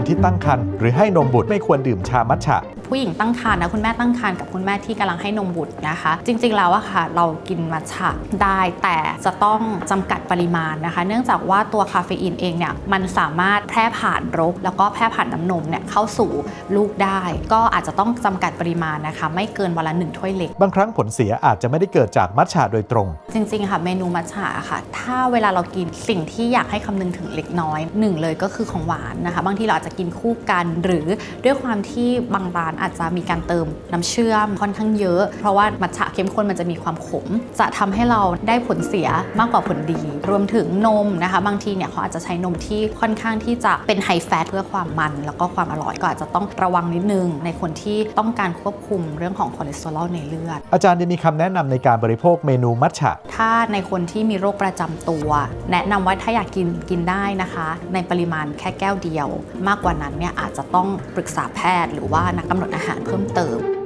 คนที่ตั้งครรภ์หรือให้นมบุตรไม่ควรดื่มชามัทฉะ ผู้หญิงตั้งครรภ์นะคุณแม่ตั้งครรภ์กับคุณแม่ที่กำลังให้นมบุตรนะคะ จริงๆแล้วอะค่ะ เรากินมัทฉะได้แต่จะต้องจำกัดปริมาณนะคะ เนื่องจากว่าตัวคาเฟอีนเองเนี่ยมันสามารถแพร่ผ่านรก แล้วก็แพร่ผ่านน้ำนมเนี่ยเข้าสู่ลูกได้ ก็อาจจะต้องจำกัดปริมาณนะคะ ไม่เกินวันละหนึ่งถ้วยเล็ก บางครั้งผลเสียอาจจะไม่ได้เกิดจากมัทฉะโดยตรง จริงๆค่ะเมนูมัทฉะค่ะ ถ้าเวลาเรากินสิ่งที่อยากให้คำนึงถึงเล็กน้อยหนึ่งเลยก็คือของหวานนะคะ บางทีเราอาจจะกินคู่กันหรือด้วยความที่บางร้านอาจจะมีการเติมน้ำเชื่อมค่อนข้างเยอะ เพราะว่ามัทฉะเข้มข้นมันจะมีความขม จะทำให้เราได้ผลเสียมากกว่าผลดี รวมถึงนมนะคะ บางทีเนี่ยเขาอาจจะใช้นมที่ค่อนข้างที่จะเป็นไฮแฟตเพื่อความมัน แล้วก็ความอร่อยก็อาจจะต้องระวังนิดนึง ในคนที่ต้องการควบคุมเรื่องของคอเลสเตอรอลในเลือด อาจารย์ยังมีคำแนะนำในการบริโภคเมนูมัทฉะ ถ้าในคนที่มีโรคประจำตัว แนะนำว่าถ้าอยากกินกินได้นะคะ ในปริมาณแค่แก้วเดียว มากกว่านั้นเนี่ยอาจจะต้องปรึกษาแพทย์ หรือว่านักกำหนดอาหารเพิ่มเติม